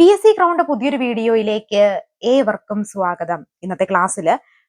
P S C crowned പുതിയൊരു വീഡിയോയിലേക്ക് ഏവർക്കും സ്വാഗതം. ഇന്നത്തെ ക്ലാസ്സിൽ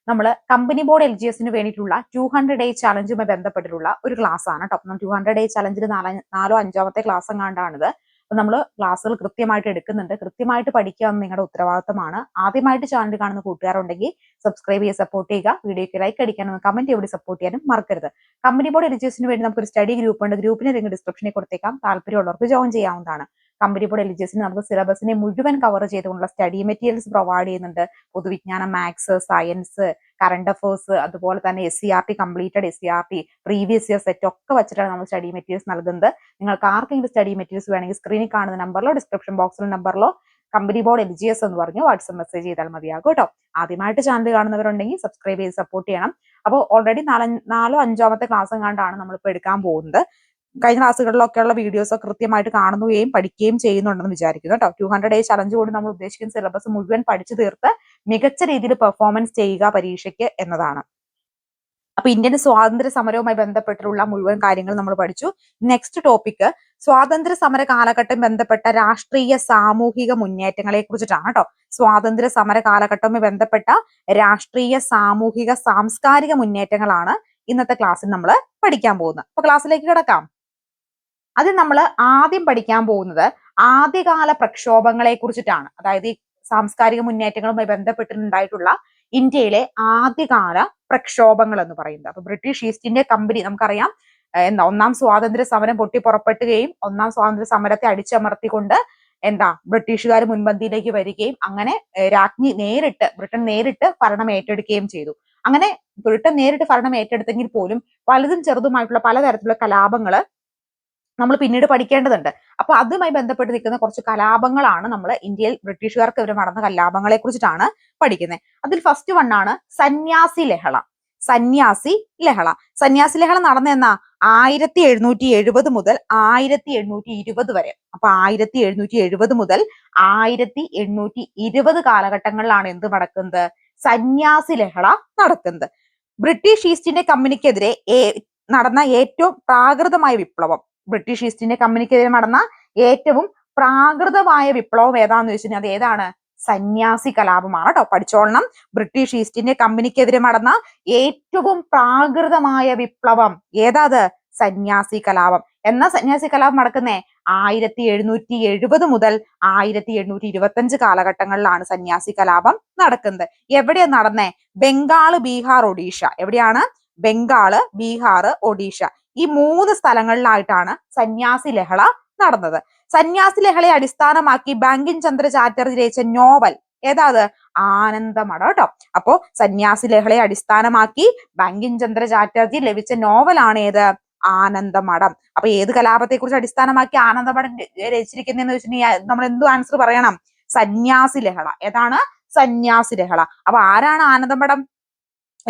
നമ്മൾ കമ്പനി ബോർഡ് എൽ ജി എസിന് വേണ്ടിയിട്ടുള്ള ടു ഹൺഡ്രഡ് ഡേ ചലഞ്ചുമായി ബന്ധപ്പെട്ടിട്ടുള്ള ഒരു ക്ലാസ് ആണ് കേട്ടോ ടു ഹൺഡ്രഡ് ഡേ ചലഞ്ചിന് നാലോ അഞ്ചാമത്തെ ക്ലാസ് എങ്ങാണ്ടാണിത് അപ്പൊ നമ്മൾ ക്ലാസ്സുകൾ കൃത്യമായിട്ട് എടുക്കുന്നുണ്ട്. കൃത്യമായിട്ട് പഠിക്കുക എന്ന് നിങ്ങളുടെ ഉത്തരവാദിത്തമാണ്. ആദ്യമായിട്ട് ചാനൽ കാണുന്ന കൂട്ടുകാരുണ്ടെങ്കിൽ സബ്സ്ക്രൈബ് ചെയ്ത് സപ്പോർട്ട് ചെയ്യുക വീഡിയോക്ക് ലൈക്ക് അടിക്കാനും കമന്റ് ചെയ്ത് സപ്പോർട്ട് ചെയ്യാനും മറക്കരുത്. കമ്പനി ബോർഡ് എൽ ജി എസിന് വേണ്ടി നമുക്ക് ഒരു സ്റ്റഡി ഗ്രൂപ്പ് ഉണ്ട് ഗ്രൂപ്പിന് ലിങ്ക് ഡിസ്ക്രിപ്ഷനിൽ കൊടുത്തേക്കാം. താല്പര്യമുള്ളവർക്ക് ജോയിൻ ചെയ്യാവുന്നതാണ്. കമ്പനി ഫോർ എലിജിയസിന് നമുക്ക് സിലബസിനെ മുഴുവൻ കവർ ചെയ്തുകൊണ്ടുള്ള സ്റ്റഡി മെറ്റീരിയൽസ് പ്രൊവൈഡ് ചെയ്യുന്നുണ്ട്. പൊതുവിജ്ഞാനം മാത്സ് സയൻസ് കറണ്ട് അഫേഴ്സ് അതുപോലെ തന്നെ S C R T completed S C R T previous year set ഒക്കെ വെച്ചിട്ടാണ് നമ്മൾ സ്റ്റഡി മെറ്റീരിയൽസ് നൽകുന്നത്. നിങ്ങൾക്ക് ആർക്കെങ്കിലും സ്റ്റഡി മെറ്റീരിയൽസ് വേണമെങ്കിൽ സ്ക്രീനിൽ കാണുന്ന നമ്പറിലോ ഡിസ്ക്രിപ്ഷൻ ബോക്സിലെ നമ്പറിലോ company board L G S എന്ന് പറഞ്ഞു വാട്സപ്പ് മെസ്സേജ് ചെയ്താൽ മതിയാകും കേട്ടോ. ആദ്യമായിട്ട് ചാനൽ കാണുന്നവരുണ്ടെങ്കിൽ സബ്സ്ക്രൈബ് ചെയ്ത് സപ്പോർട്ട് ചെയ്യണം. അപ്പോൾ ഓൾറെഡി നാലോ അഞ്ചാമത്തെ ക്ലാസ് കണ്ടാണ് നമ്മളിപ്പോൾ എടുക്കാൻ പോകുന്നത്. കഴിഞ്ഞ ക്ലാസ്സുകളിലൊക്കെയുള്ള വീഡിയോസ് ഒക്കെ കൃത്യമായിട്ട് കാണുകയും പഠിക്കുകയും ചെയ്യുന്നുണ്ടെന്ന് വിചാരിക്കുന്നു കേട്ടോ. ടു ഹൺഡ്രഡ് ഡേ ചലഞ്ച് കൊണ്ട് നമ്മൾ ഉദ്ദേശിക്കുന്ന സിലബസ് മുഴുവൻ പഠിച്ചു തീർത്ത് മികച്ച രീതിയിൽ പെർഫോമൻസ് ചെയ്യുക പരീക്ഷയ്ക്ക് എന്നതാണ്. അപ്പൊ ഇന്ത്യൻ സ്വാതന്ത്ര്യ സമരവുമായി ബന്ധപ്പെട്ടിട്ടുള്ള മുഴുവൻ കാര്യങ്ങൾ നമ്മൾ പഠിച്ചു. നെക്സ്റ്റ് ടോപ്പിക് സ്വാതന്ത്ര്യ സമര കാലഘട്ടം ബന്ധപ്പെട്ട രാഷ്ട്രീയ സാമൂഹിക മുന്നേറ്റങ്ങളെ കുറിച്ചിട്ടാണ് കേട്ടോ. സ്വാതന്ത്ര്യ സമര കാലഘട്ടവുമായി ബന്ധപ്പെട്ട രാഷ്ട്രീയ സാമൂഹിക സാംസ്കാരിക മുന്നേറ്റങ്ങളാണ് ഇന്നത്തെ ക്ലാസ്സിൽ നമ്മൾ പഠിക്കാൻ പോകുന്നത്. അപ്പൊ ക്ലാസ്സിലേക്ക് കിടക്കാം. അതിൽ നമ്മൾ ആദ്യം പഠിക്കാൻ പോകുന്നത് ആദ്യകാല പ്രക്ഷോഭങ്ങളെ കുറിച്ചിട്ടാണ്. അതായത് ഈ സാംസ്കാരിക മുന്നേറ്റങ്ങളുമായി ബന്ധപ്പെട്ടിട്ടുണ്ടായിട്ടുള്ള ഇന്ത്യയിലെ ആദ്യകാല പ്രക്ഷോഭങ്ങൾ എന്ന് പറയുന്നത്. അപ്പൊ ബ്രിട്ടീഷ് ഈസ്റ്റ് ഇന്ത്യ കമ്പനി നമുക്കറിയാം എന്താ ഒന്നാം സ്വാതന്ത്ര്യ സമരം പൊട്ടി പുറപ്പെട്ടുകയും ഒന്നാം സ്വാതന്ത്ര്യ സമരത്തെ അടിച്ചമർത്തിക്കൊണ്ട് എന്താ ബ്രിട്ടീഷുകാർ മുൻപന്തിയിലേക്ക് വരികയും അങ്ങനെ രാജ്ഞി നേരിട്ട് ബ്രിട്ടൻ നേരിട്ട് ഭരണം ഏറ്റെടുക്കുകയും ചെയ്തു. അങ്ങനെ ബ്രിട്ടൻ നേരിട്ട് ഭരണം ഏറ്റെടുത്തെങ്കിൽ പോലും പലതും ചെറുതുമായിട്ടുള്ള പലതരത്തിലുള്ള കലാപങ്ങൾ നമ്മൾ പിന്നീട് പഠിക്കേണ്ടതുണ്ട്. അപ്പൊ അതുമായി ബന്ധപ്പെട്ട് നിൽക്കുന്ന കുറച്ച് കലാപങ്ങളാണ് നമ്മൾ ഇന്ത്യയിൽ ബ്രിട്ടീഷുകാർക്ക് ഇവർ നടന്ന കലാപങ്ങളെ കുറിച്ചിട്ടാണ് പഠിക്കുന്നത് അതിൽ ഫസ്റ്റ് വൺ ആണ് സന്യാസി ലഹള. സന്യാസി ലഹള. സന്യാസി ലഹള നടന്ന എന്നാ? ആയിരത്തി എഴുന്നൂറ്റി എഴുപത് മുതൽ ആയിരത്തി എണ്ണൂറ്റി ഇരുപത് വരെ. അപ്പൊ ആയിരത്തി എഴുന്നൂറ്റി എഴുപത് മുതൽ ആയിരത്തി എണ്ണൂറ്റി ഇരുപത് കാലഘട്ടങ്ങളിലാണ് എന്ത് നടക്കുന്നത്? സന്യാസി ലഹള നടക്കുന്നത്. ബ്രിട്ടീഷ് ഈസ്റ്റ് ഇന്ത്യ കമ്പനിക്കെതിരെ നടന്ന ഏറ്റവും പ്രാകൃതമായ വിപ്ലവം ബ്രിട്ടീഷ് ഈസ്റ്റ് ഇന്ത്യ കമ്പനിക്കെതിരെ നടന്ന ഏറ്റവും പ്രാകൃതമായ വിപ്ലവം ഏതാന്ന് ചോദിച്ചാൽ അത് ഏതാണ്? സന്യാസി കലാപമാണ് കേട്ടോ പഠിച്ചോളണം. ബ്രിട്ടീഷ് ഈസ്റ്റ് ഇന്ത്യ കമ്പനിക്കെതിരെ നടന്ന ഏറ്റവും പ്രാകൃതമായ വിപ്ലവം ഏതാത് സന്യാസി കലാപം. എന്ന സന്യാസി കലാപം നടക്കുന്നേ? ആയിരത്തി എഴുന്നൂറ്റി എഴുപത് മുതൽ ആയിരത്തി എണ്ണൂറ്റി ഇരുപത്തി അഞ്ച് കാലഘട്ടങ്ങളിലാണ് സന്യാസി കലാപം നടക്കുന്നത്. എവിടെയാണ് നടന്നേ? ബംഗാൾ ബീഹാർ ഒഡീഷ. എവിടെയാണ്? ബംഗാൾ ബീഹാർ ഒഡീഷ. ഈ മൂന്ന് സ്ഥലങ്ങളിലായിട്ടാണ് സന്യാസി ലഹള നടന്നത്. സന്യാസി ലഹളയെ അടിസ്ഥാനമാക്കി ബാങ്കിൻ ചന്ദ്ര ചാറ്റർജി രചിച്ച നോവൽ ഏതാത്? ആനന്ദമട കേട്ടോ അപ്പോ സന്യാസി ലഹളയെ അടിസ്ഥാനമാക്കി ബാങ്കിൻ ചന്ദ്ര ചാറ്റർജി ലഭിച്ച നോവലാണ് ഏത്? ആനന്ദമഠം. അപ്പൊ ഏത് കലാപത്തെ കുറിച്ച് അടിസ്ഥാനമാക്കി ആനന്ദമഠം രചിച്ചിരിക്കുന്നതെന്ന് വെച്ചിട്ടുണ്ടെങ്കിൽ നമ്മൾ എന്തു ആൻസർ പറയണം? സന്യാസി ലഹള. ഏതാണ്? സന്യാസി ലഹള. അപ്പൊ ആരാണ് ആനന്ദമഠം?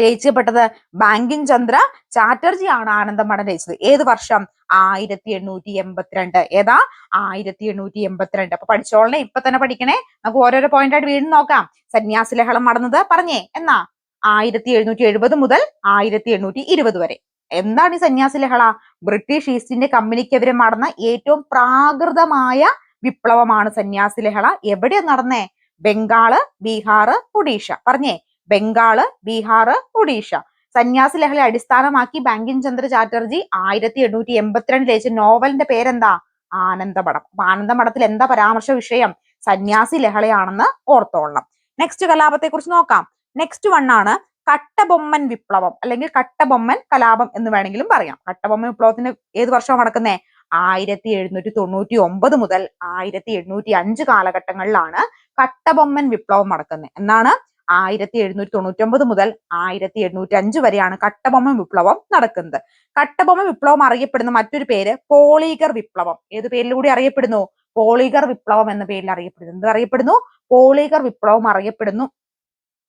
രചിക്കപ്പെട്ടത് ബാങ്കിങ് ചന്ദ്ര ചാറ്റർജി ചാറ്റർജിയാണ് ആനന്ദമഠം രചിച്ചത്. ഏത് വർഷം? ആയിരത്തി എണ്ണൂറ്റി എൺപത്തിരണ്ട് ഏതാ? ആയിരത്തി എണ്ണൂറ്റി എൺപത്തിരണ്ട് അപ്പൊ പഠിച്ചോളണേ ഇപ്പൊ തന്നെ പഠിക്കണേ. നമുക്ക് ഓരോരോ പോയിന്റ് ആയിട്ട് വീണ്ടും നോക്കാം. സന്യാസി ലഹളം നടന്നത് പറഞ്ഞേ എന്നാ? ആയിരത്തി എഴുന്നൂറ്റി എഴുപത് മുതൽ ആയിരത്തി എണ്ണൂറ്റി ഇരുപത് വരെ. എന്താണ് ഈ സന്യാസി ലഹള ബ്രിട്ടീഷ് ഈസ്റ്റ് ഇന്ത്യ കമ്പനിക്കെതിരെ നടന്ന ഏറ്റവും പ്രാകൃതമായ വിപ്ലവമാണ് സന്യാസി ലഹള എവിടെയാ നടന്നേ? ബംഗാൾ ബീഹാർ ഒഡീഷ. പറഞ്ഞേ ബംഗാൾ ബീഹാർ ഒഡീഷ. സന്യാസി ലഹളെ അടിസ്ഥാനമാക്കി ബാങ്കിൻ ചന്ദ്ര ചാറ്റർജി ആയിരത്തി എണ്ണൂറ്റി എൺപത്തിരണ്ടിൽ രചിച്ച നോവലിന്റെ പേരെന്താ? ആനന്ദമഠം അപ്പൊ ആനന്ദമഠത്തിൽ എന്താ പരാമർശ വിഷയം? സന്യാസി ലഹളയാണെന്ന് ഓർത്തോളണം. നെക്സ്റ്റ് കലാപത്തെ കുറിച്ച് നോക്കാം നെക്സ്റ്റ് വണ്ണാണ് കട്ടബൊമ്മൻ വിപ്ലവം അല്ലെങ്കിൽ കട്ടബൊമ്മൻ കലാപം എന്ന് വേണമെങ്കിലും പറയാം. കട്ടബൊമ്മൻ വിപ്ലവത്തിന് ഏത് വർഷമാണ് നടക്കുന്നേ? ആയിരത്തി എഴുന്നൂറ്റി തൊണ്ണൂറ്റി ഒമ്പത് മുതൽ ആയിരത്തി എണ്ണൂറ്റി അഞ്ച് കാലഘട്ടങ്ങളിലാണ് കട്ടബൊമ്മൻ വിപ്ലവം നടക്കുന്നത്. എന്നാണ് ആയിരത്തി എഴുന്നൂറ്റി തൊണ്ണൂറ്റി ഒമ്പത് മുതൽ ആയിരത്തി എഴുന്നൂറ്റി അഞ്ച് വരെയാണ് കട്ടബൊമ്മ വിപ്ലവം നടക്കുന്നത്. കട്ടബൊമ്മ വിപ്ലവം അറിയപ്പെടുന്ന മറ്റൊരു പേര് പോളീഗർ വിപ്ലവം. ഏത് പേരിലൂടെ അറിയപ്പെടുന്നു? പോളീഗർ വിപ്ലവം എന്ന പേരിൽ അറിയപ്പെടുന്നു. എന്ത് അറിയപ്പെടുന്നു? പോളീഗർ വിപ്ലവം അറിയപ്പെടുന്നു.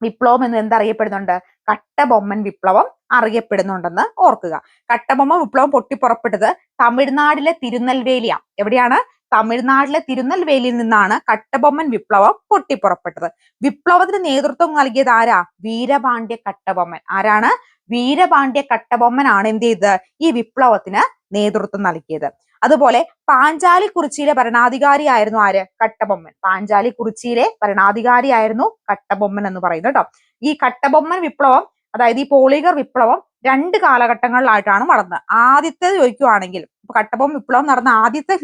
വിപ്ലവം എന്ന് എന്തറിയപ്പെടുന്നുണ്ട് കട്ടബൊമ്മൻ വിപ്ലവം അറിയപ്പെടുന്നുണ്ടെന്ന് ഓർക്കുക. കട്ടബൊമ്മ വിപ്ലവം പൊട്ടിപ്പുറപ്പെട്ടത് തമിഴ്നാടിലെ തിരുനെൽവേലിയാണ് എവിടെയാണ്? തമിഴ്നാട്ടിലെ തിരുനെൽവേലിയിൽ നിന്നാണ് കട്ടബൊമ്മൻ വിപ്ലവം പൊട്ടിപ്പുറപ്പെട്ടത്. വിപ്ലവത്തിന് നേതൃത്വം നൽകിയത് ആരാ? വീരപാണ്ഡ്യ കട്ടബൊമ്മൻ. ആരാണ്? വീരപാണ്ഡ്യ കട്ടബൊമ്മനാണ് എന്ത് ചെയ്തത്? ഈ വിപ്ലവത്തിന് നേതൃത്വം നൽകിയത്. അതുപോലെ പാഞ്ചാലി കുറിച്ചിയിലെ ഭരണാധികാരിയായിരുന്നു ആര്? കട്ടബൊമ്മൻ. പാഞ്ചാലി കുറിച്ചിയിലെ ഭരണാധികാരിയായിരുന്നു കട്ടബൊമ്മൻ എന്ന് പറയുന്നത് കേട്ടോ. ഈ കട്ടബൊമ്മൻ വിപ്ലവം അതായത് ഈ പോളിഗർ വിപ്ലവം രണ്ട് കാലഘട്ടങ്ങളിലായിട്ടാണ് നടന്നത് ആദ്യത്തെ ചോദിക്കുവാണെങ്കിൽ കട്ടബൊമ്മൻ വിപ്ലവം നടന്ന ആദ്യത്തെ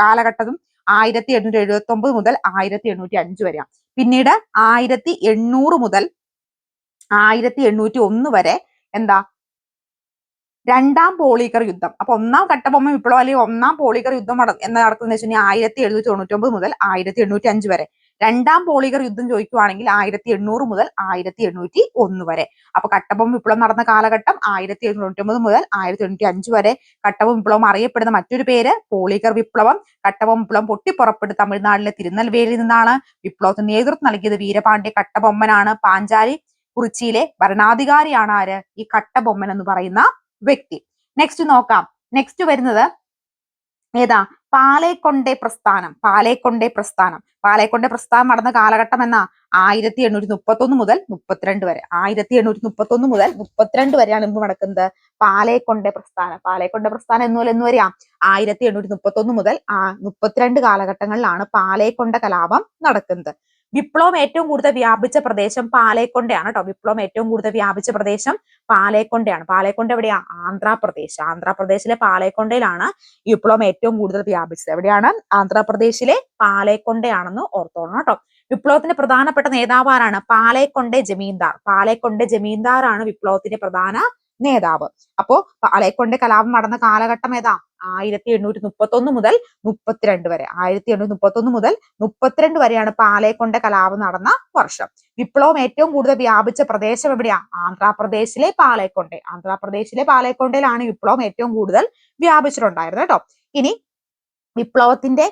കാലഘട്ടം ആയിരത്തി എണ്ണൂറ്റി എഴുപത്തി ഒമ്പത് മുതൽ ആയിരത്തി എണ്ണൂറ്റി അഞ്ച് വരെയാണ്. പിന്നീട് ആയിരത്തി എണ്ണൂറ് മുതൽ ആയിരത്തി എണ്ണൂറ്റി ഒന്ന് വരെ എന്താ? രണ്ടാം പോളീക്കർ യുദ്ധം. അപ്പൊ ഒന്നാം കട്ടബൊമ്മ വിപ്ലവം അല്ലെങ്കിൽ ഒന്നാം പോളീക്കർ യുദ്ധം എന്ന് നടക്കുന്നത് വെച്ചാൽ ആയിരത്തി എഴുന്നൂറ്റി തൊണ്ണൂറ്റി ഒമ്പത് മുതൽ ആയിരത്തി എണ്ണൂറ്റി അഞ്ച് വരെ. രണ്ടാം പോളിഗർ യുദ്ധം ചോദിക്കുവാണെങ്കിൽ ആയിരത്തി എണ്ണൂറ് മുതൽ ആയിരത്തി എണ്ണൂറ്റി ഒന്ന് വരെ. അപ്പൊ കട്ടപ്പം വിപ്ലവം നടന്ന കാലഘട്ടം ആയിരത്തി എണ്ണൂറ്റി ഒമ്പത് മുതൽ ആയിരത്തി എണ്ണൂറ്റി അഞ്ച് വരെ കട്ടപ്പം വിപ്ലവം അറിയപ്പെടുന്ന മറ്റൊരു പേര് പോളിഗർ വിപ്ലവം. കട്ടപ്പം വിപ്ലവം പൊട്ടിപ്പുറപ്പെട്ട് തമിഴ്നാട്ടിലെ തിരുനെൽവേലിയിൽ നിന്നാണ് വിപ്ലവത്തിന് നേതൃത്വം നൽകിയത് വീരപാണ്ഡ്യ കട്ടബൊമ്മനാണ്. പാഞ്ചാലി കുറിച്ചിയിലെ ഭരണാധികാരിയാണ് ആര്? ഈ കട്ടബൊമ്മൻ എന്ന് പറയുന്ന വ്യക്തി. നെക്സ്റ്റ് നോക്കാം. നെക്സ്റ്റ് വരുന്നത് ഏതാ? പാലേക്കൊണ്ടേ പ്രസ്ഥാനം പാലേക്കൊണ്ടേ പ്രസ്ഥാനം. പാലേക്കൊണ്ടേ പ്രസ്ഥാനം നടന്ന കാലഘട്ടം എന്നാ? ആയിരത്തി എണ്ണൂറ്റി മുപ്പത്തൊന്ന് മുതൽ മുപ്പത്തിരണ്ട് വരെ. ആയിരത്തി എണ്ണൂറ്റി മുപ്പത്തൊന്ന് മുതൽ മുപ്പത്തിരണ്ട് വരെയാണ് എന്ത് നടക്കുന്നത്. പാലേക്കൊണ്ടേ പ്രസ്ഥാനം. പാലേക്കൊണ്ടേ പ്രസ്ഥാനം എന്ന് പോലെ എന്ന് വരെയാ ആയിരത്തി എണ്ണൂറ്റി മുപ്പത്തൊന്ന് മുതൽ ആ മുപ്പത്തിരണ്ട് കാലഘട്ടങ്ങളിലാണ് പാലേക്കൊണ്ട കലാപം നടക്കുന്നത്. വിപ്ലവം ഏറ്റവും കൂടുതൽ വ്യാപിച്ച പ്രദേശം പാലേക്കൊണ്ടയാണ് കേട്ടോ വിപ്ലവം ഏറ്റവും കൂടുതൽ വ്യാപിച്ച പ്രദേശം പാലേക്കൊണ്ടയാണ്. പാലേക്കൊണ്ട എവിടെയാ? ആന്ധ്രാപ്രദേശ്. ആന്ധ്രാപ്രദേശിലെ പാലേക്കൊണ്ടയിലാണ് വിപ്ലവം ഏറ്റവും കൂടുതൽ വ്യാപിച്ചത്. എവിടെയാണ്? ആന്ധ്രാപ്രദേശിലെ പാലേക്കൊണ്ടയാണെന്ന് ഓർത്തോളണം കേട്ടോ വിപ്ലവത്തിന്റെ പ്രധാനപ്പെട്ട നേതാവ് ജമീന്ദാർ പാലേക്കൊണ്ടെ ജമീന്ദാർ. ആണ് ജമീന്ദാറാണ് വിപ്ലവത്തിന്റെ പ്രധാന നേതാവ്. അപ്പോ പാലേക്കൊണ്ടെ കലാപം നടന്ന കാലഘട്ടം ഏതാ? ആയിരത്തി എണ്ണൂറ്റി മുപ്പത്തി ഒന്ന് മുതൽ മുപ്പത്തിരണ്ട് വരെ. ആയിരത്തി എണ്ണൂറ്റി മുപ്പത്തി ഒന്ന് മുതൽ മുപ്പത്തിരണ്ട് വരെയാണ് പാലയക്കൊണ്ട കലാപം നടന്ന വർഷം. വിപ്ലവം ഏറ്റവും കൂടുതൽ വ്യാപിച്ച പ്രദേശം എവിടെയാ? ആന്ധ്രാപ്രദേശിലെ പാലയക്കൊണ്ട ആന്ധ്രാപ്രദേശിലെ പാലയക്കൊണ്ടയിലാണ് വിപ്ലവം ഏറ്റവും കൂടുതൽ വ്യാപിച്ചിട്ടുണ്ടായിരുന്നത് കേട്ടോ. ഇനി വിപ്ലവത്തിന്റെ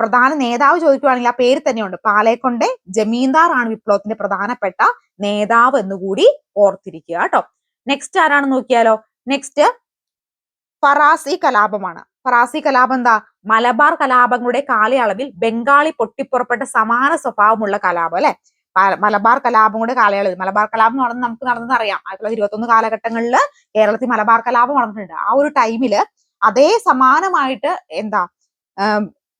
പ്രധാന നേതാവ് ചോദിക്കുകയാണെങ്കിൽ ആ പേര് തന്നെയുണ്ട്. പാലയക്കൊണ്ട ജമീന്ദാർ ആണ് വിപ്ലവത്തിന്റെ പ്രധാനപ്പെട്ട നേതാവ് എന്നുകൂടി ഓർത്തിരിക്കുക കേട്ടോ. നെക്സ്റ്റ് ആരാണ് നോക്കിയാലോ? നെക്സ്റ്റ് ഫറാസി കലാപമാണ്. ഫറാസി കലാപം എന്താ? മലബാർ കലാപങ്ങളുടെ കാലയളവിൽ ബംഗാളി പൊട്ടിപ്പുറപ്പെട്ട സമാന സ്വഭാവമുള്ള കലാപം അല്ലെ? മലബാർ കാലയളവിൽ മലബാർ കലാപം നടന്ന് നമുക്ക് നടന്നത് അറിയാം. ആയിരത്തി തൊള്ളായിരത്തി ഇരുപത്തി ഒന്ന് കാലഘട്ടങ്ങളിൽ കേരളത്തിൽ മലബാർ കലാപം നടന്നിട്ടുണ്ട്. ആ ഒരു ടൈമിൽ അതേ സമാനമായിട്ട് എന്താ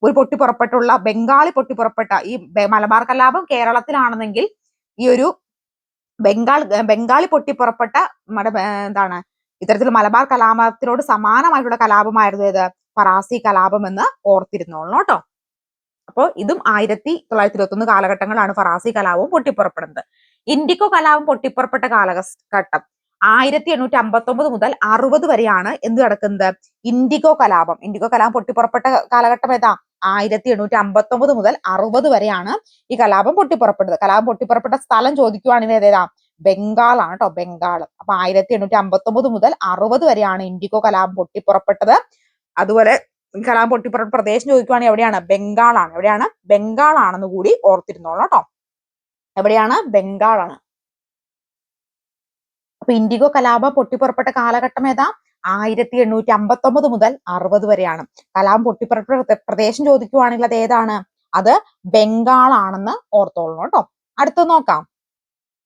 ഒരു പൊട്ടിപ്പുറപ്പെട്ടുള്ള ബംഗാളി പൊട്ടിപ്പുറപ്പെട്ട ഈ മലബാർ കലാപം കേരളത്തിലാണെന്നെങ്കിൽ ഈ ഒരു ബംഗാൾ ബംഗാളി പൊട്ടിപ്പുറപ്പെട്ട എന്താണ് ഇത്തരത്തിൽ മലബാർ കലാപത്തിനോട് സമാനമായിട്ടുള്ള കലാപമായിരുന്നു ഏത്? ഫറാസി കലാപം എന്ന് ഓർത്തിരുന്നോളണം കേട്ടോ. അപ്പോൾ ഇതും ആയിരത്തി തൊള്ളായിരത്തി ഇരുപത്തി ഒന്ന് കാലഘട്ടങ്ങളാണ് ഫറാസി കലാപവും പൊട്ടിപ്പുറപ്പെടുന്നത്. ഇൻഡിക്കോ കലാപം പൊട്ടിപ്പുറപ്പെട്ട കാലഘട്ടം ആയിരത്തി എണ്ണൂറ്റി അമ്പത്തി ഒമ്പത് മുതൽ അറുപത് വരെയാണ് എന്ത് നടക്കുന്നത്? ഇൻഡിഗോ കലാപം. ഇൻഡിഗോ കലാപം പൊട്ടിപ്പുറപ്പെട്ട കാലഘട്ടം ഏതാ? ആയിരത്തി എണ്ണൂറ്റി അമ്പത്തി ഒമ്പത് മുതൽ അറുപത് വരെയാണ് ഈ കലാപം പൊട്ടിപ്പുറപ്പെട്ടത് കലാപം പൊട്ടിപ്പുറപ്പെട്ട സ്ഥലം ചോദിക്കുവാണെങ്കിൽ ഏതേതാ ബംഗാളാണ് കേട്ടോ ബംഗാൾ അപ്പൊ ആയിരത്തി എണ്ണൂറ്റി അമ്പത്തി ഒമ്പത് മുതൽ അറുപത് വരെയാണ് ഇൻഡിഗോ കലാപം പൊട്ടിപ്പുറപ്പെട്ടത്. അതുപോലെ കലാപം പൊട്ടിപ്പുറപ്പെട്ട പ്രദേശം ചോദിക്കുവാണെങ്കിൽ എവിടെയാണ് ബംഗാളാണ്. എവിടെയാണ്? ബംഗാളാണെന്ന് കൂടി ഓർത്തിരുന്നോളൂ കേട്ടോ എവിടെയാണ്? ബംഗാളാണ്. അപ്പൊ ഇൻഡിഗോ കലാപം പൊട്ടിപ്പുറപ്പെട്ട കാലഘട്ടം ഏതാ? ആയിരത്തി എണ്ണൂറ്റി അമ്പത്തി ഒമ്പത് മുതൽ അറുപത് വരെയാണ്. കലാം പൊട്ടിപ്പുറപ്പെട്ട പ്രദേശം ചോദിക്കുവാണെങ്കിൽ അത് ഏതാണ്? അത് ബംഗാളാണെന്ന് ഓർത്തോളണം കേട്ടോ. അടുത്ത് നോക്കാം.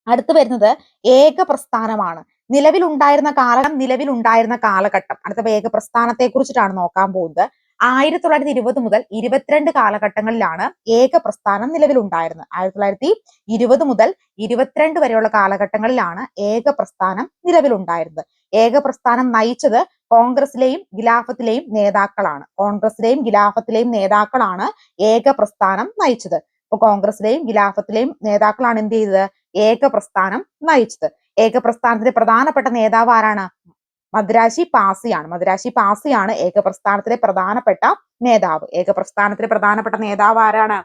അടുത്ത് വരുന്നത് ഏക പ്രസ്ഥാനമാണ്. നിലവിലുണ്ടായിരുന്ന കാലം നിലവിലുണ്ടായിരുന്ന കാലഘട്ടം. അടുത്ത ഏക പ്രസ്ഥാനത്തെ കുറിച്ചിട്ടാണ് നോക്കാൻ പോകുന്നത്. ആയിരത്തി തൊള്ളായിരത്തി ഇരുപത് മുതൽ ഇരുപത്തിരണ്ട് കാലഘട്ടങ്ങളിലാണ് ഏക പ്രസ്ഥാനം നിലവിലുണ്ടായിരുന്നത്. ആയിരത്തി തൊള്ളായിരത്തി ഇരുപത് മുതൽ ഇരുപത്തിരണ്ട് വരെയുള്ള കാലഘട്ടങ്ങളിലാണ് ഏക പ്രസ്ഥാനം നിലവിലുണ്ടായിരുന്നത്. ഏക പ്രസ്ഥാനം നയിച്ചത് കോൺഗ്രസിലെയും ഖിലാഫത്തിലെയും നേതാക്കളാണ്. കോൺഗ്രസിലെയും ഖിലാഫത്തിലെയും നേതാക്കളാണ് ഏകപ്രസ്ഥാനം നയിച്ചത്. ഇപ്പൊ കോൺഗ്രസിലെയും ഖിലാഫത്തിലെയും നേതാക്കളാണ് എന്ത് ചെയ്തത്? ഏക പ്രസ്ഥാനം നയിച്ചത്. ഏക പ്രസ്ഥാനത്തിന്റെ പ്രധാനപ്പെട്ട നേതാവ് ആരാണ്? മദ്രാശി പാസിയാണ്. മദ്രാശി പാസിയാണ് ഏക പ്രസ്ഥാനത്തിലെ പ്രധാനപ്പെട്ട നേതാവ്. ഏക പ്രസ്ഥാനത്തിലെ പ്രധാനപ്പെട്ട നേതാവ് ആരാണ്?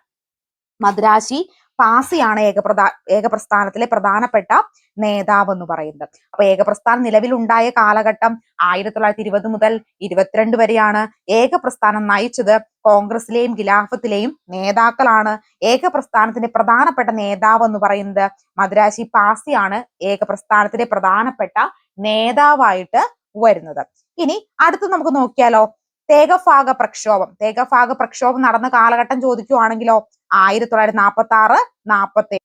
മദ്രാശി പാസിയാണ് ഏകപ്രധാ ഏകപ്രസ്ഥാനത്തിലെ പ്രധാനപ്പെട്ട നേതാവ് എന്ന് പറയുന്നത്. അപ്പൊ ഏകപ്രസ്ഥാനം നിലവിലുണ്ടായ കാലഘട്ടം ആയിരത്തി തൊള്ളായിരത്തി ഇരുപത് മുതൽ ഇരുപത്തിരണ്ട് വരെയാണ് ഏകപ്രസ്ഥാനം നയിച്ചത്. കോൺഗ്രസിലെയും ഖിലാഫത്തിലെയും നേതാക്കളാണ് ഏകപ്രസ്ഥാനത്തിന്റെ പ്രധാനപ്പെട്ട നേതാവ് എന്ന് പറയുന്നത്. മദ്രാശി പാസിയാണ് ഏകപ്രസ്ഥാനത്തിന്റെ പ്രധാനപ്പെട്ട നേതാവായിട്ട് വരുന്നത്. ഇനി അടുത്ത് നമുക്ക് നോക്കിയാലോ. തേകഭാഗ പ്രക്ഷോഭം. തേകഭാഗ പ്രക്ഷോഭം നടന്ന കാലഘട്ടം ചോദിക്കുവാണെങ്കിലോ ആയിരത്തി തൊള്ളായിരത്തി നാൽപ്പത്തി ആറ് നാൽപ്പത്തി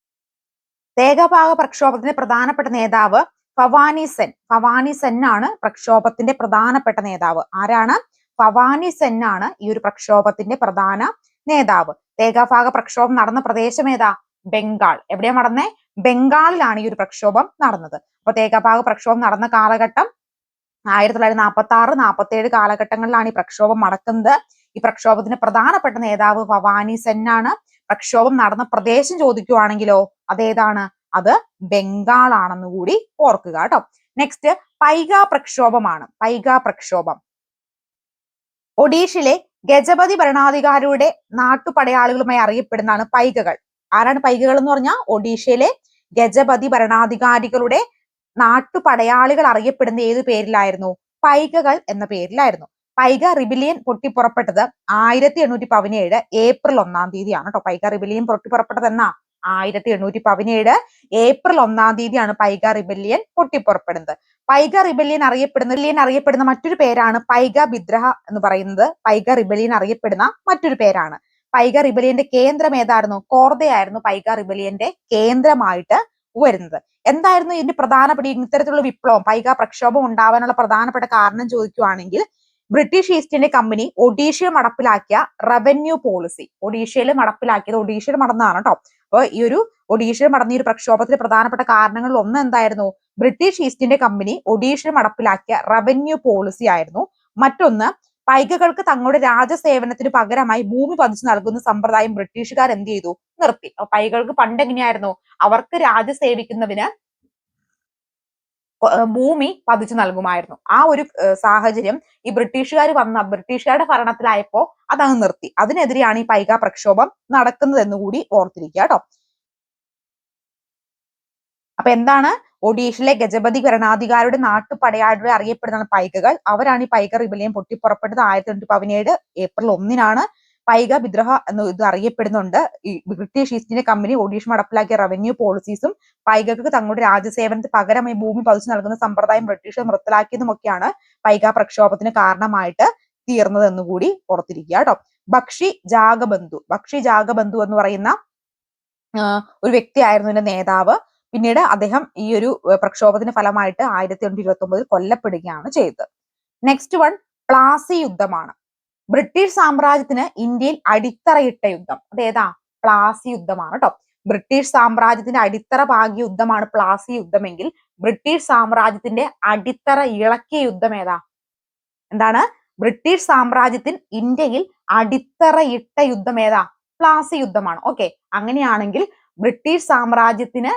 തേകഭാഗ പ്രക്ഷോഭത്തിന്റെ പ്രധാനപ്പെട്ട നേതാവ് ഫവാനി സെൻ. ഫവാനി സെൻ ആണ് പ്രക്ഷോഭത്തിന്റെ പ്രധാനപ്പെട്ട നേതാവ്. ആരാണ്? ഫവാനി സെൻ ആണ് ഈ ഒരു പ്രക്ഷോഭത്തിന്റെ പ്രധാന നേതാവ്. തേകാഭാഗ പ്രക്ഷോഭം നടന്ന പ്രദേശം ഏതാ? ബംഗാൾ. എവിടെയാണ് നടന്നേ? ബംഗാളിലാണ് ഈ ഒരു പ്രക്ഷോഭം നടന്നത്. അപ്പൊ തേകാഭാഗ പ്രക്ഷോഭം നടന്ന കാലഘട്ടം ആയിരത്തി തൊള്ളായിരത്തി നാൽപ്പത്തി ആറ് നാൽപ്പത്തി ഏഴ് കാലഘട്ടങ്ങളിലാണ് ഈ പ്രക്ഷോഭം നടക്കുന്നത്. ഈ പ്രക്ഷോഭത്തിന്റെ പ്രധാനപ്പെട്ട നേതാവ് ഭവാനി സെൻ ആണ് പ്രക്ഷോഭം നടന്ന പ്രദേശം ചോദിക്കുവാണെങ്കിലോ അതേതാണ്? അത് ബംഗാൾ ആണെന്ന് കൂടി ഓർക്കുക കേട്ടോ. നെക്സ്റ്റ് പൈക പ്രക്ഷോഭമാണ്. പൈക പ്രക്ഷോഭം. ഒഡീഷയിലെ ഗജപതി ഭരണാധികാരിയുടെ നാട്ടുപടയാളികളുമായി അറിയപ്പെടുന്നതാണ് പൈകകൾ. ആരാണ് പൈകകൾ എന്ന് പറഞ്ഞാൽ ഒഡീഷയിലെ ഗജപതി ഭരണാധികാരികളുടെ നാട്ടുപടയാളികൾ അറിയപ്പെടുന്ന ഏത് പേരിലായിരുന്നു? പൈകകൾ എന്ന പേരിലായിരുന്നു. പൈക റിബിലിയൻ പൊട്ടിപ്പുറപ്പെട്ടത് ആയിരത്തി എണ്ണൂറ്റി പതിനേഴ് ഏപ്രിൽ ഒന്നാം തീയതിയാണ് കേട്ടോ പൈക റിബിലിയൻ പൊട്ടിപ്പുറപ്പെട്ടത് എന്നാ? ആയിരത്തി എണ്ണൂറ്റി പതിനേഴ് ഏപ്രിൽ ഒന്നാം തീയതിയാണ് പൈക റിബല്യൻ പൊട്ടിപ്പുറപ്പെടുന്നത്. പൈക റിബല്യൻ അറിയപ്പെടുന്ന റിബല്യൻ അറിയപ്പെടുന്ന മറ്റൊരു പേരാണ് പൈക വിദ്രഹ എന്ന് പറയുന്നത്. പൈക റിബല്യൻ അറിയപ്പെടുന്ന മറ്റൊരു പേരാണ്. പൈക റിബലിയന്റെ കേന്ദ്രം ഏതായിരുന്നു? കോർദയായിരുന്നു പൈക റിബലിയന്റെ കേന്ദ്രമായിട്ട് വരുന്നത്. എന്തായിരുന്നു ഇതിന്റെ പ്രധാനപ്പെട്ട ഇത്തരത്തിലുള്ള വിപ്ലവം? പൈക പ്രക്ഷോഭം ഉണ്ടാവാനുള്ള പ്രധാനപ്പെട്ട കാരണം ചോദിക്കുവാണെങ്കിൽ ബ്രിട്ടീഷ് ഈസ്റ്റ് ഇന്ത്യ കമ്പനി ഒഡീഷയിൽ നടപ്പിലാക്കിയ റവന്യൂ പോളിസി. ഒഡീഷയിൽ നടപ്പിലാക്കിയത് ഒഡീഷയിൽ നടന്നതാണ് കേട്ടോ അപ്പോൾ ഈ ഒരു ഒഡീഷയിൽ നടന്ന ഈ ഒരു പ്രക്ഷോഭത്തിലെ പ്രധാനപ്പെട്ട കാരണങ്ങളിൽ ഒന്ന് എന്തായിരുന്നു? ബ്രിട്ടീഷ് ഈസ്റ്റ് ഇന്ത്യ കമ്പനി ഒഡീഷയിൽ നടപ്പിലാക്കിയ റവന്യൂ പോളിസി ആയിരുന്നു. മറ്റൊന്ന് പൈകകൾക്ക് തങ്ങളുടെ രാജസേവനത്തിന് പകരമായി ഭൂമി പതിച്ചു നൽകുന്ന സമ്പ്രദായം ബ്രിട്ടീഷുകാർ എന്ത് ചെയ്തു? നിർത്തി. പൈകൾക്ക് പണ്ട് എങ്ങനെയായിരുന്നു? അവർക്ക് രാജസേവിക്കുന്നതിന് ഭൂമി പതിച്ചു നൽകുമായിരുന്നു. ആ ഒരു സാഹചര്യം ഈ ബ്രിട്ടീഷുകാർ വന്ന ബ്രിട്ടീഷുകാരുടെ ഭരണത്തിലായപ്പോ അതങ്ങ് നിർത്തി. അതിനെതിരെയാണ് ഈ പൈക പ്രക്ഷോഭം നടക്കുന്നത് എന്ന് കൂടി ഓർത്തിരിക്കുക കേട്ടോ. അപ്പൊ എന്താണ്? ഒഡീഷയിലെ ഗജപതി ഭരണാധികാരിയുടെ നാട്ടുപടയാളികളെ അറിയപ്പെടുന്ന പൈകകൾ. അവരാണ് ഈ പൈക റിബലിയൻ പൊട്ടിപ്പുറപ്പെട്ടത് ആയിരത്തി തൊണ്ണൂറ്റി പതിനേഴ് ഏപ്രിൽ ഒന്നിനാണ് പൈക വിദ്രോഹ എന്ന് ഇത് അറിയപ്പെടുന്നുണ്ട്. ഈ British East India company Odisha നടപ്പിലാക്കിയ റവന്യൂ പോളിസീസും പൈകക്ക് തങ്ങളുടെ രാജ്യസേവനത്തിന് പകരമായി ഭൂമി പതിച്ചു നൽകുന്ന സമ്പ്രദായം ബ്രിട്ടീഷ് നിർത്തലാക്കിയതുമൊക്കെയാണ് പൈക പ്രക്ഷോഭത്തിന് കാരണമായിട്ട് തീർന്നത് കൂടി ഓർത്തിരിക്കുക കേട്ടോ. ഭക്ഷി ജാഗബന്ധു. ഭക്ഷി ജാഗബന്ധു എന്ന് പറയുന്ന ഒരു വ്യക്തിയായിരുന്നു ഇതിന്റെ നേതാവ്. പിന്നീട് അദ്ദേഹം ഈ ഒരു പ്രക്ഷോഭത്തിന് ഫലമായിട്ട് ആയിരത്തി എണ്ണൂറ്റി ഇരുപത്തി ഒമ്പതിൽ കൊല്ലപ്പെടുകയാണ് ചെയ്തത്. നെക്സ്റ്റ് വൺ പ്ലാസി യുദ്ധമാണ്. ബ്രിട്ടീഷ് സാമ്രാജ്യത്തിന് ഇന്ത്യയിൽ അടിത്തറയിട്ട യുദ്ധം. അതേതാ പ്ലാസി യുദ്ധമാണ് കേട്ടോ ബ്രിട്ടീഷ് സാമ്രാജ്യത്തിന്റെ അടിത്തറ ഭാഗ്യ യുദ്ധമാണ് പ്ലാസി യുദ്ധമെങ്കിൽ ബ്രിട്ടീഷ് സാമ്രാജ്യത്തിന്റെ അടിത്തറ ഇളക്കിയ യുദ്ധം ഏതാ? എന്താണ്? ബ്രിട്ടീഷ് സാമ്രാജ്യത്തിന് ഇന്ത്യയിൽ അടിത്തറയിട്ട യുദ്ധം ഏതാ? പ്ലാസി യുദ്ധമാണ്. ഓക്കെ അങ്ങനെയാണെങ്കിൽ ബ്രിട്ടീഷ് സാമ്രാജ്യത്തിന്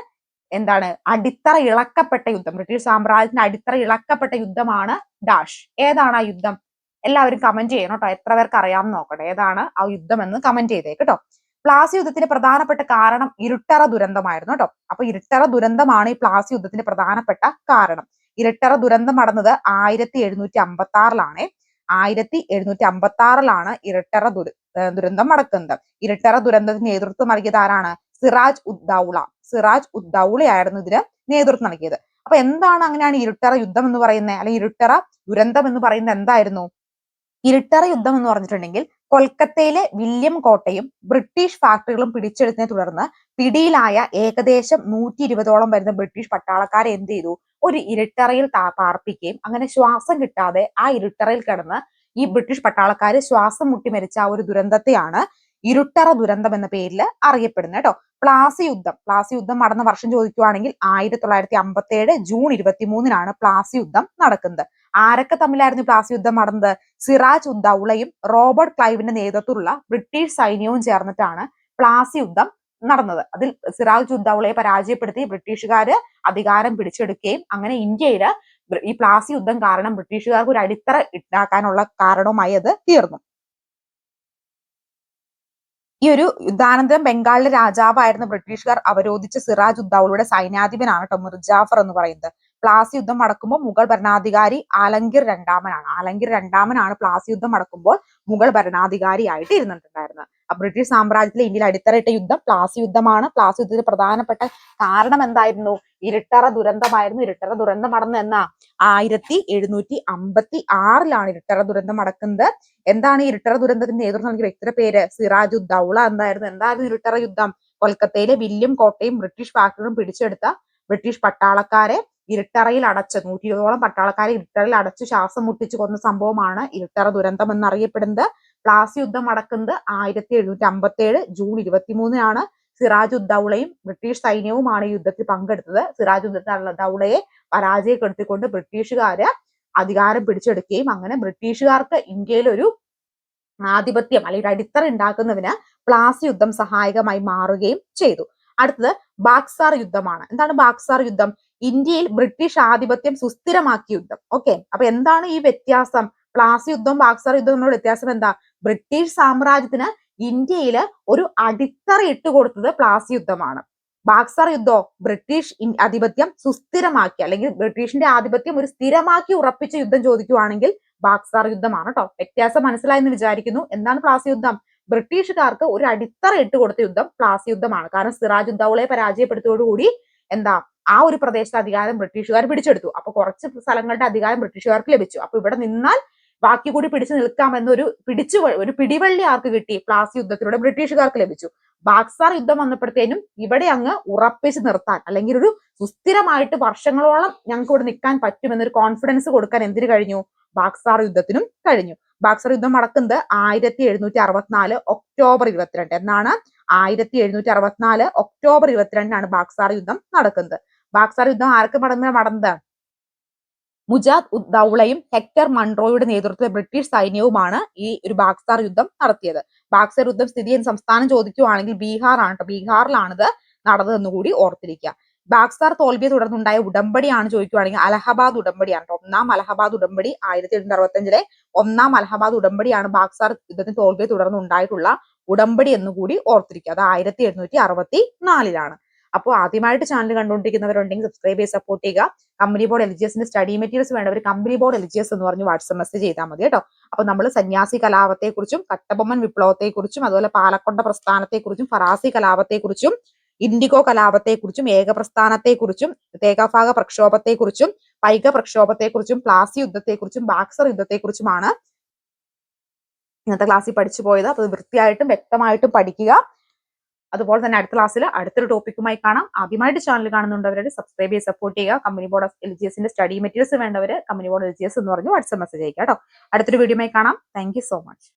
എന്താണ്? അടിത്തറ ഇളക്കപ്പെട്ട യുദ്ധം. ബ്രിട്ടീഷ് സാമ്രാജ്യത്തിന്റെ അടിത്തറ ഇളക്കപ്പെട്ട യുദ്ധമാണ് ഡാഷ്. ഏതാണ് ആ യുദ്ധം? എല്ലാവരും കമന്റ് ചെയ്യണം കേട്ടോ. എത്ര പേർക്ക് അറിയാമെന്ന് നോക്കട്ടെ. ഏതാണ് ആ യുദ്ധം എന്ന് കമന്റ് ചെയ്തേ കേട്ടോ. പ്ലാസി യുദ്ധത്തിന്റെ പ്രധാനപ്പെട്ട കാരണം ഇരുട്ടറ ദുരന്തമായിരുന്നു കേട്ടോ. അപ്പൊ ഇരുട്ടറ ദുരന്തമാണ് ഈ പ്ലാസി യുദ്ധത്തിന്റെ പ്രധാനപ്പെട്ട കാരണം. ഇരുട്ടറ ദുരന്തം നടന്നത് ആയിരത്തി എഴുന്നൂറ്റി അമ്പത്തി ആറിലാണ് ആയിരത്തി എഴുന്നൂറ്റി അമ്പത്തി ആറിലാണ് ഇരട്ടറ ദുര ദുരന്തം നടക്കുന്നത്. ഇരട്ടറ ദുരന്തത്തിന് നേതൃത്വം നൽകിയത് ആരാണ്? സിറാജ് ഉദ്ദൗള സിറാജ് ഉദ്ദൗളയായിരുന്നു ഇതിന് നേതൃത്വം നൽകിയത്. അപ്പൊ എന്താണ് അങ്ങനെയാണ് ഇരുട്ടറ യുദ്ധം എന്ന് പറയുന്നത്? അല്ലെങ്കിൽ ഇരുട്ടറ ദുരന്തം എന്ന് പറയുന്നത് എന്തായിരുന്നു? ഇരുട്ടറ യുദ്ധം എന്ന് പറഞ്ഞിട്ടുണ്ടെങ്കിൽ കൊൽക്കത്തയിലെ വില്യം കോട്ടയും ബ്രിട്ടീഷ് ഫാക്ടറികളും പിടിച്ചെടുത്തതിനെ തുടർന്ന് പിടിയിലായ ഏകദേശം നൂറ്റി ഇരുപതോളം വരുന്ന ബ്രിട്ടീഷ് പട്ടാളക്കാരെ എന്ത് ചെയ്തു? ഒരു ഇരുട്ടറയിൽ പാർപ്പിക്കുകയും അങ്ങനെ ശ്വാസം കിട്ടാതെ ആ ഇരുട്ടറയിൽ കിടന്ന് ഈ ബ്രിട്ടീഷ് പട്ടാളക്കാര് ശ്വാസം മുട്ടി മരിച്ച ആ ഒരു ദുരന്തത്തെയാണ് ഇരുട്ടറ ദുരന്തം എന്ന പേരിൽ അറിയപ്പെടുന്നത് കേട്ടോ. പ്ലാസി യുദ്ധം. പ്ലാസി യുദ്ധം നടന്ന വർഷം ചോദിക്കുവാണെങ്കിൽ ആയിരത്തി തൊള്ളായിരത്തി അമ്പത്തി ഏഴ് ജൂൺ ഇരുപത്തി മൂന്നിനാണ് പ്ലാസി യുദ്ധം നടക്കുന്നത്. ആരൊക്കെ തമ്മിലായിരുന്നു പ്ലാസി യുദ്ധം നടന്നത്? സിറാജ് ഉദ്ദൌളയും റോബർട്ട് ക്ലൈവിന്റെ നേതൃത്വത്തിലുള്ള ബ്രിട്ടീഷ് സൈന്യവും ചേർന്നിട്ടാണ് പ്ലാസി യുദ്ധം നടന്നത്. അതിൽ സിറാജ് ഉദ്ദൌളയെ പരാജയപ്പെടുത്തി ബ്രിട്ടീഷുകാർ അധികാരം പിടിച്ചെടുക്കുകയും അങ്ങനെ ഇന്ത്യയിൽ ഈ പ്ലാസി യുദ്ധം കാരണം ബ്രിട്ടീഷുകാർക്ക് ഒരു അടിത്തറ ഉണ്ടാക്കാനുള്ള കാരണവുമായി അത് തീർന്നു. ഈ ഒരു യുദ്ധാനന്തരം ബംഗാളിലെ രാജാവായിരുന്ന ബ്രിട്ടീഷുകാർ അവരോധിച്ച സിറാജ് ഉദ്ദൌളയുടെ സൈന്യാധിപനാണ് കേട്ടോ മിർജാഫർ എന്ന് പറയുന്നത്. പ്ലാസി യുദ്ധം നടക്കുമ്പോൾ മുഗൾ ഭരണാധികാരി ആലങ്കിർ രണ്ടാമനാണ്. ആലങ്കിർ രണ്ടാമനാണ് പ്ലാസി യുദ്ധം നടക്കുമ്പോൾ മുഗൾ ഭരണാധികാരിയായിട്ട് ഇരുന്നിട്ടുണ്ടായിരുന്നത്. ബ്രിട്ടീഷ് സാമ്രാജ്യത്തിലെ ഇന്ത്യയിൽ അടിത്തറയിട്ട യുദ്ധം പ്ലാസി യുദ്ധമാണ്. പ്ലാസി യുദ്ധത്തിന് പ്രധാനപ്പെട്ട കാരണം എന്തായിരുന്നു? ഇരുട്ടറ ദുരന്തമായിരുന്നു. ഇരുട്ടറ ദുരന്തം നടന്ന എന്നാ ആയിരത്തി എഴുന്നൂറ്റി അമ്പത്തി ആറിലാണ് ഇരുട്ടറ ദുരന്തം നടക്കുന്നത്. എന്താണ് ഇരുട്ടറ ദുരന്തത്തിന്റെ നേതൃത്വം നൽകിയ വ്യക്തിയുടെ പേര്? സിറാജു ദൗള എന്തായിരുന്നു? എന്തായിരുന്നു ഇരുട്ടറ യുദ്ധം? കൊൽക്കത്തയിലെ വില്യം കോട്ടയും ബ്രിട്ടീഷ് ഫാക്ടറിയും പിടിച്ചെടുത്ത ബ്രിട്ടീഷ് പട്ടാളക്കാരെ ഇരുട്ടറയിൽ അടച്ച് ഇരുപതോളം പട്ടാളക്കാരെ ഇരുട്ടറയിൽ അടച്ച് ശ്വാസം മുട്ടിച്ച് കൊന്ന സംഭവമാണ് ഇരുട്ടറ ദുരന്തം എന്നറിയപ്പെടുന്നത് പ്ലാസി യുദ്ധം നടക്കുന്നത് ആയിരത്തി എഴുന്നൂറ്റി അമ്പത്തി ഏഴ് ജൂൺ ഇരുപത്തിമൂന്നിനാണ്. സിറാജ് ഉദ്ദൌളയും ബ്രിട്ടീഷ് സൈന്യവുമാണ് യുദ്ധത്തിൽ പങ്കെടുത്തത്. സിറാജ് ഉദ്ദൌളയെ പരാജയപ്പെടുത്തിക്കൊണ്ട് ബ്രിട്ടീഷുകാര് അധികാരം പിടിച്ചെടുക്കുകയും അങ്ങനെ ബ്രിട്ടീഷുകാർക്ക് ഇന്ത്യയിൽ ഒരു ആധിപത്യം അല്ലെങ്കിൽ അടിത്തറ ഉണ്ടാക്കുന്നതിന് പ്ലാസി യുദ്ധം സഹായകമായി മാറുകയും ചെയ്തു. അടുത്തത് ബാക്സാർ യുദ്ധമാണ്. എന്താണ് ബാക്സാർ യുദ്ധം? ഇന്ത്യയിൽ ബ്രിട്ടീഷ് ആധിപത്യം സുസ്ഥിരമാക്കിയ യുദ്ധം. ഓക്കെ. അപ്പൊ എന്താണ് ഈ വ്യത്യാസം? പ്ലാസി യുദ്ധം ബാക്സാർ യുദ്ധം തമ്മിലുള്ള വ്യത്യാസം എന്താ? ബ്രിട്ടീഷ് സാമ്രാജ്യത്തിന് ഇന്ത്യയിൽ ഒരു അടിത്തറ ഇട്ടുകൊടുത്തത് പ്ലാസി യുദ്ധമാണ്. ബാക്സാർ യുദ്ധോ? ബ്രിട്ടീഷ് ആധിപത്യം സുസ്ഥിരമാക്കി അല്ലെങ്കിൽ ബ്രിട്ടീഷിന്റെ ആധിപത്യം ഒരു സ്ഥിരമാക്കി ഉറപ്പിച്ച യുദ്ധം ചോദിക്കുവാണെങ്കിൽ ബാക്സാർ യുദ്ധമാണ് കേട്ടോ വ്യത്യാസം മനസ്സിലായെന്ന് വിചാരിക്കുന്നു. എന്താണ് പ്ലാസി യുദ്ധം? ബ്രിട്ടീഷുകാർക്ക് ഒരു അടിത്തറ ഇട്ട് കൊടുത്ത യുദ്ധം പ്ലാസി യുദ്ധമാണ്. കാരണം സിറാജ് ഉദ്ദൗളയെ പരാജയപ്പെടുത്തിയോടുകൂടി എന്താ ആ ഒരു പ്രദേശത്തെ അധികാരം ബ്രിട്ടീഷുകാർ പിടിച്ചെടുത്തു. അപ്പൊ കുറച്ച് സ്ഥലങ്ങളുടെ അധികാരം ബ്രിട്ടീഷുകാർക്ക് ലഭിച്ചു. അപ്പൊ ഇവിടെ നിന്നാൽ ബാക്കി കൂടി പിടിച്ചു നിൽക്കാമെന്നൊരു പിടിച്ചു ഒരു പിടിവള്ളി ആർക്ക് കിട്ടി? പ്ലാസി യുദ്ധത്തിലൂടെ ബ്രിട്ടീഷുകാർക്ക് ലഭിച്ചു. ബാക്സാർ യുദ്ധം വന്നപ്പോഴത്തേനും ഇവിടെ അങ്ങ് ഉറപ്പിച്ച് നിർത്താൻ അല്ലെങ്കിൽ ഒരു സുസ്ഥിരമായിട്ട് വർഷങ്ങളോളം ഞങ്ങൾക്ക് ഇവിടെ നിൽക്കാൻ പറ്റുമെന്നൊരു കോൺഫിഡൻസ് കൊടുക്കാൻ എന്തിനു കഴിഞ്ഞു? ബാക്സാർ യുദ്ധത്തിനും കഴിഞ്ഞു. ബാക്സർ യുദ്ധം നടക്കുന്നത് ആയിരത്തി എഴുന്നൂറ്റി അറുപത്തിനാല് ഒക്ടോബർ ഇരുപത്തിരണ്ട് എന്നാണ് ആയിരത്തി എഴുന്നൂറ്റി അറുപത്തിനാല് ഒക്ടോബർ ഇരുപത്തിരണ്ടിനാണ് ബാക്സാർ യുദ്ധം നടക്കുന്നത്. ബാക്സാർ യുദ്ധം ആർക്ക് നടന്നത്? മുജാദ് ഉദ്ദൌളയും ഹെക്ടർ മൺട്രോയുടെ നേതൃത്വത്തിൽ ബ്രിട്ടീഷ് സൈന്യവുമാണ് ഈ ഒരു ബാക്സാർ യുദ്ധം നടത്തിയത്. ബാക്സാർ യുദ്ധം സ്ഥിതി ചെയ്യുന്ന സംസ്ഥാനം ചോദിക്കുവാണെങ്കിൽ ബീഹാർ ആണ് ബീഹാറിലാണിത് നടന്നതെന്ന് കൂടി ഓർത്തിരിക്കുക. ബാക്സാർ തോൽവിയെ തുടർന്നുണ്ടായ ഉടമ്പടിയാണ് ചോദിക്കുവാണെങ്കിൽ അലഹബാദ് ഉടമ്പടിയാണ്. ഒന്നാം അലഹബാദ് ഉടമ്പടി ആയിരത്തി എഴുന്നൂറ്റി അറുപത്തഞ്ചിലെ ഒന്നാം അലഹബാദ് ഉടമ്പടിയാണ് ബാക്സാർ യുദ്ധത്തിന് തോൽവിയെ തുടർന്നുണ്ടായിട്ടുള്ള ഉടമ്പടി എന്നുകൂടി ഓർത്തിരിക്കുക. അത് ആയിരത്തി എഴുന്നൂറ്റി അറുപത്തി നാലിലാണ് അപ്പോൾ ആദ്യമായിട്ട് ചാനൽ കണ്ടുകൊണ്ടിരിക്കുന്നവരുണ്ടെങ്കിൽ സബ്സ്ക്രൈബ് ചെയ്ത് സപ്പോർട്ട് ചെയ്യുക. കമ്പനി ബോർഡ് എൽ ജി എസിന്റെ സ്റ്റഡി മെറ്റീരിയൽസ് വേണ്ടവർ company board L G S എന്ന് പറഞ്ഞ് വാട്സപ്പ് മെസ്സേജ് ചെയ്താൽ മതി കേട്ടോ. അപ്പൊ നമ്മൾ സന്യാസി കലാപത്തെക്കുറിച്ചും കട്ടബൊമ്മൻ വിപ്ലവത്തെക്കുറിച്ചും അതുപോലെ പാലക്കൊണ്ട പ്രസ്ഥാനത്തെക്കുറിച്ചും ഫറാസി കലാപത്തെക്കുറിച്ചും ഇൻഡിഗോ കലാപത്തെക്കുറിച്ചും ഏകപ്രസ്ഥാനത്തെക്കുറിച്ചും തേകാഭാഗ പ്രക്ഷോഭത്തെക്കുറിച്ചും പൈക പ്രക്ഷോഭത്തെക്കുറിച്ചും പ്ലാസി യുദ്ധത്തെക്കുറിച്ചും ബാക്സർ യുദ്ധത്തെക്കുറിച്ചുമാണ് ഇന്നത്തെ ക്ലാസ്സിൽ പഠിച്ചു പോയത്. അപ്പോൾ വൃത്തിയായിട്ടും വ്യക്തമായിട്ടും പഠിക്കുക. അതുപോലെ തന്നെ അടുത്ത ക്ലാസ്സിൽ അടുത്തൊരു ടോപ്പിക്കുമായി കാണാം. ആദ്യമായിട്ട് ചാനൽ കാണുന്നുണ്ടവരുടെ സബ്സ്ക്രൈബ് ചെയ്ത് സപ്പോർട്ട് ചെയ്യുക. കമ്പനി ബോർഡ് എൽ ജി എസിന്റെ സ്റ്റഡി മെറ്റീരിയൽസ് വേണ്ടവർ company board L G S എന്ന് പറഞ്ഞ് വാട്സ്ആപ്പ് മെസ്സേജ് അയക്കാം കേട്ടോ. അടുത്തൊരു വീഡിയോയുമായി കാണാം. Thank so much.